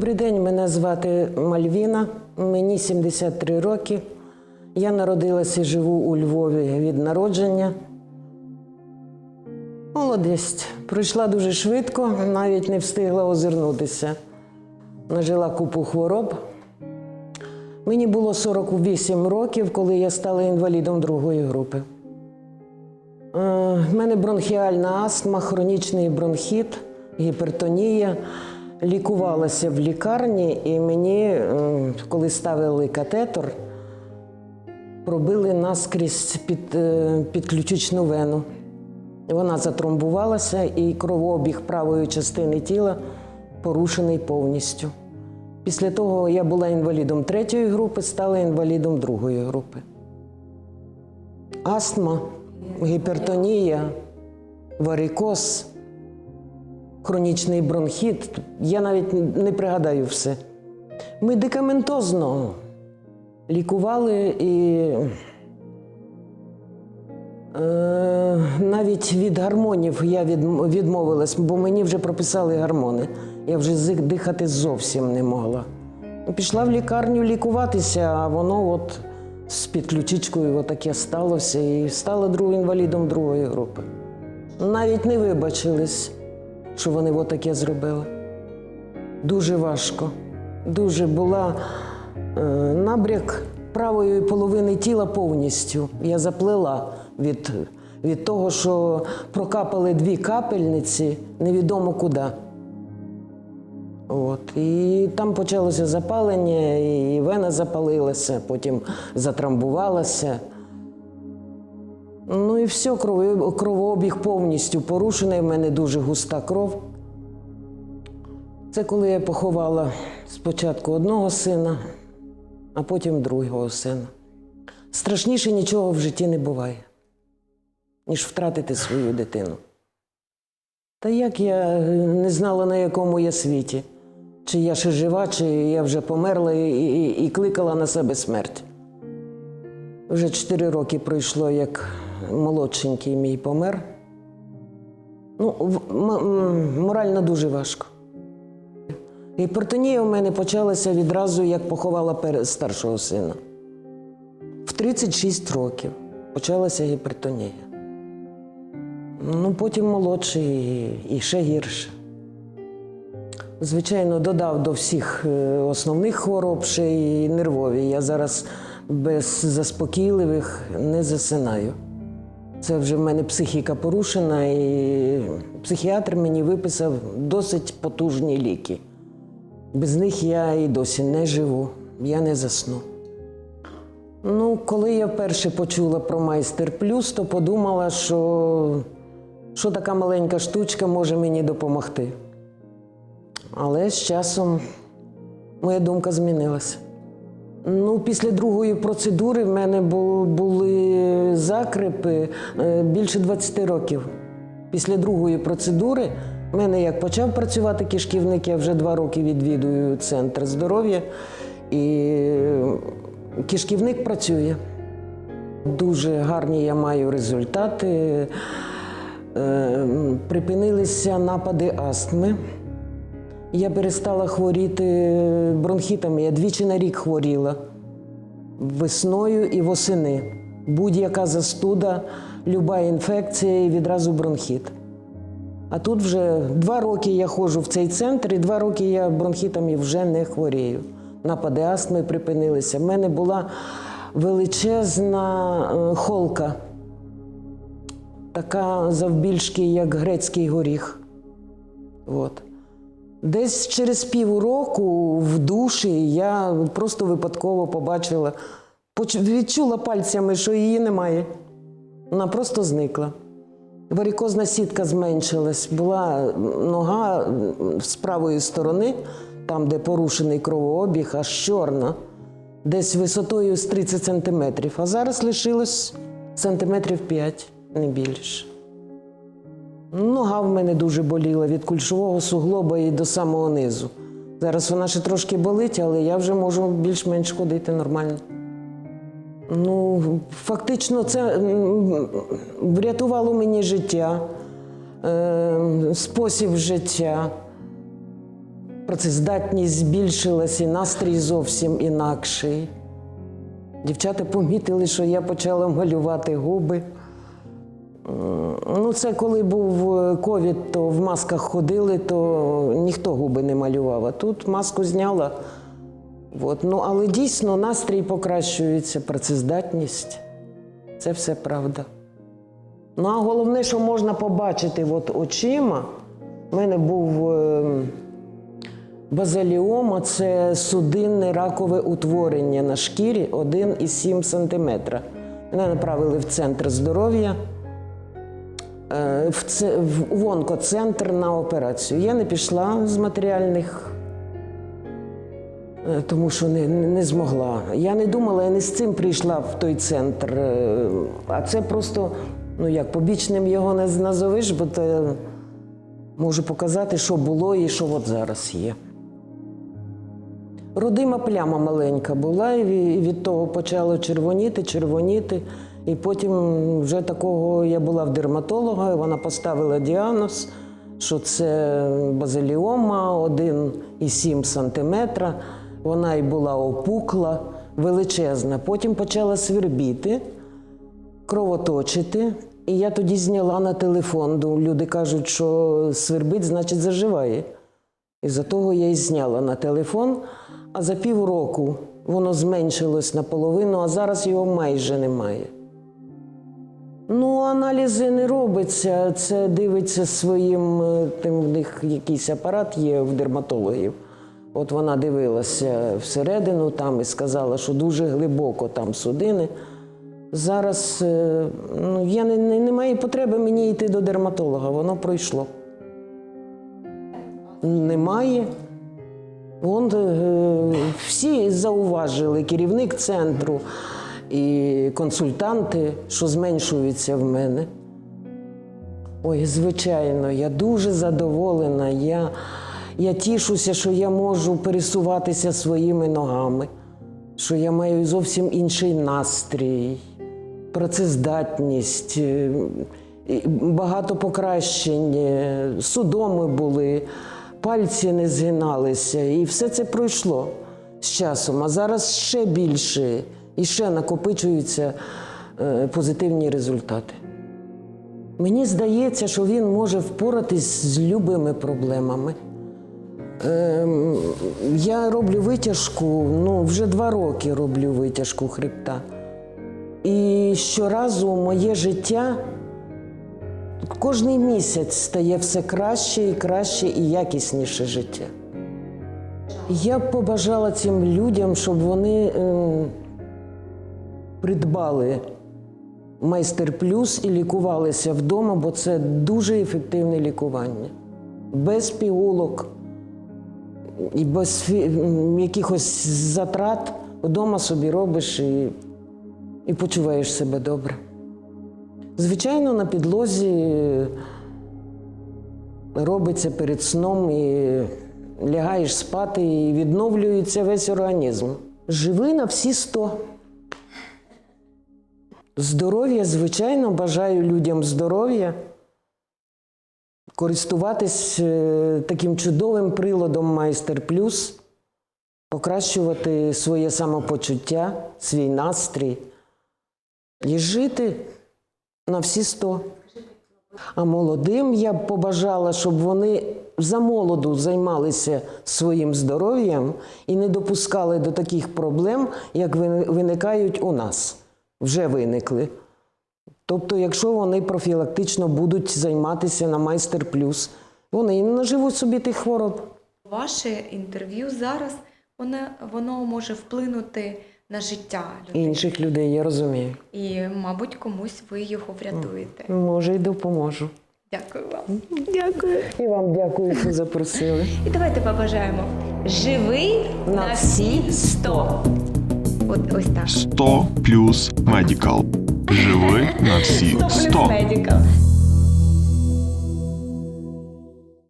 Добрий день, мене звати Мальвіна, мені 73 роки. Я народилася і живу у Львові від народження. Молодість. Пройшла дуже швидко, навіть не встигла озирнутися. Нажила купу хвороб. Мені було 48 років, коли я стала інвалідом другої групи. Е, В мене бронхіальна астма, хронічний бронхіт, гіпертонія. Лікувалася в лікарні, і мені, е, коли ставили катетор, пробили наскрізь під, е, підключичну вену. Вона затромбувалася, і кровообіг правої частини тіла порушений повністю. Після того я була інвалідом третьої групи, стала інвалідом другої групи. Астма, гіпертонія, варикоз, хронічний бронхіт. Я навіть не пригадаю все. Медикаментозно лікували і Е, навіть від гормонів я відмовилась, бо мені вже прописали гормони. Я вже дихати зовсім не могла. Пішла в лікарню лікуватися, а воно от з підключичкою отаке сталося і стала другим інвалідом другої групи. Навіть не вибачились, що вони отаке зробили. Дуже важко. Дуже була е, набряк правої половини тіла повністю. Я заплила від, від того, що прокапали дві капельниці невідомо куди. От. І там почалося запалення, і вена запалилася, потім затрамбувалася. Ну і все, кровообіг повністю порушений, в мене дуже густа кров. Це коли я поховала спочатку одного сина, а потім другого сина. Страшніше нічого в житті не буває, ніж втратити свою дитину. Та як я е, не знала, на якому я світі, чи я ще жива, чи я вже померла і, і, і кликала на себе смерть. Вже чотири роки пройшло, як молодшенький мій помер. Ну, морально дуже важко. Гіпертонія у мене почалася відразу, як поховала старшого сина. В 36 років почалася гіпертонія. Ну, потім молодший і, і ще гірше. Звичайно, додав до всіх е, основних хвороб ще й нервові. Я зараз без заспокійливих не засинаю. Це вже в мене психіка порушена, і психіатр мені виписав досить потужні ліки. Без них я і досі не живу, я не засну. Ну, коли я вперше почула про майстер плюс, то подумала, що, що така маленька штучка може мені допомогти. Але з часом моя думка змінилася. Ну, після другої процедури в мене були закрипи е, більше 20 років. Після другої процедури в мене як почав працювати кишківник, я вже два роки відвідую центр здоров'я, і кишківник працює. Дуже гарні я маю результати. Е, Припинилися напади астми. Я перестала хворіти бронхітами. Я двічі на рік хворіла весною і восени. Будь-яка застуда, люба інфекція і відразу бронхіт. А тут вже два роки я ходжу в цей центр, і два роки я бронхітами вже не хворію. Напади астми припинилися. У мене була величезна е, холка, така завбільшки, як грецький горіх. От. Десь через півроку в душі я просто випадково побачила, відчула пальцями, що її немає. Вона просто зникла. Варикозна сітка зменшилась. Була нога з правої сторони, там, де порушений кровообіг, аж чорна, десь висотою з 30 сантиметрів. А зараз лишилось сантиметрів 5, не більше. Нога в мене дуже боліла від кульшового суглоба і до самого низу. Зараз вона ще трошки болить, але я вже можу більш-менш ходити нормально. Ну, фактично, це врятувало мені життя, е, спосіб життя. працездатність збільшилась і настрій зовсім інакший. Дівчата помітили, що я почала малювати губи. М, Ну, це коли був е, ковід, то в масках ходили, то ніхто губи не малював. А тут маску зняла. От. Ну, але дійсно настрій покращується, працездатність. Це все правда. Ну, а головне, що можна побачити от очима. У мене був е, базаліома, це судинне ракове утворення на шкірі 1,7 см. Мене направили в центр здоров'я, е, в, це, в, онкоцентр на операцію. Я не пішла з матеріальних Е, тому що не, не змогла. Я не думала, я не з цим прийшла в той центр. Е, А це просто, ну як, побічним його не назовеш, бо це можу показати, що було і що от зараз є. Родима пляма маленька була, і від того почало червоніти, червоніти. І потім вже такого я була в дерматолога, і вона поставила діагноз, що це базиліома 1,7 сантиметра. Вона і була опукла, величезна. Потім почала свербіти, кровоточити. І я тоді зняла на телефон. Люди кажуть, що свербить, значить заживає. І за того я і зняла на телефон. А за півроку воно зменшилось наполовину, а зараз його майже немає. Ну, аналізи не робиться. Це дивиться своїм, е, тим в них якийсь апарат є в дерматологів. От вона дивилася всередину там і сказала, що дуже глибоко там судини. Зараз е, ну, я не, не, немає потреби мені йти до дерматолога, воно пройшло. Немає. Вон е, всі зауважили, керівник центру і консультанти, що зменшуються в мене. Ой, звичайно, я дуже задоволена. Я, я тішуся, що я можу пересуватися своїми ногами, що я маю зовсім інший настрій, працездатність, е, багато покращень, е, судоми були, пальці не згиналися, і все це пройшло з часом. А зараз ще більше і ще накопичуються е, позитивні результати. Мені здається, що він може впоратись з любими проблемами. Ем, я роблю витяжку, ну вже два роки роблю витяжку хребта. І щоразу моє життя кожний місяць стає все краще і краще і якісніше життя. Я б побажала цим людям, щоб вони ем, придбали майстер плюс і лікувалися вдома, бо це дуже ефективне лікування. Без пігулок і без якихось затрат вдома собі робиш і, і почуваєш себе добре. Звичайно, на підлозі робиться перед сном і лягаєш спати, і відновлюється весь організм. Живи на всі сто. Здоров'я, звичайно, бажаю людям здоров'я, користуватись е, таким чудовим приладом Майстер Плюс, покращувати своє самопочуття, свій настрій і жити на всі сто. А молодим я б побажала, щоб вони замолоду займалися своїм здоров'ям і не допускали до таких проблем, як виникають у нас. Вже виникли. Тобто, якщо вони профілактично будуть займатися на майстер плюс, вони і не наживуть собі тих хвороб. Ваше інтерв'ю зараз воно, воно може вплинути на життя людей. Інших людей, я розумію. І, мабуть, комусь ви його врятуєте. Може, і допоможу. Дякую вам. Дякую. І вам дякую, що запросили. І давайте побажаємо. Живий На всі 100. От ось так. 100 плюс медикал. Живи на всі 100 плюс 100. медикал.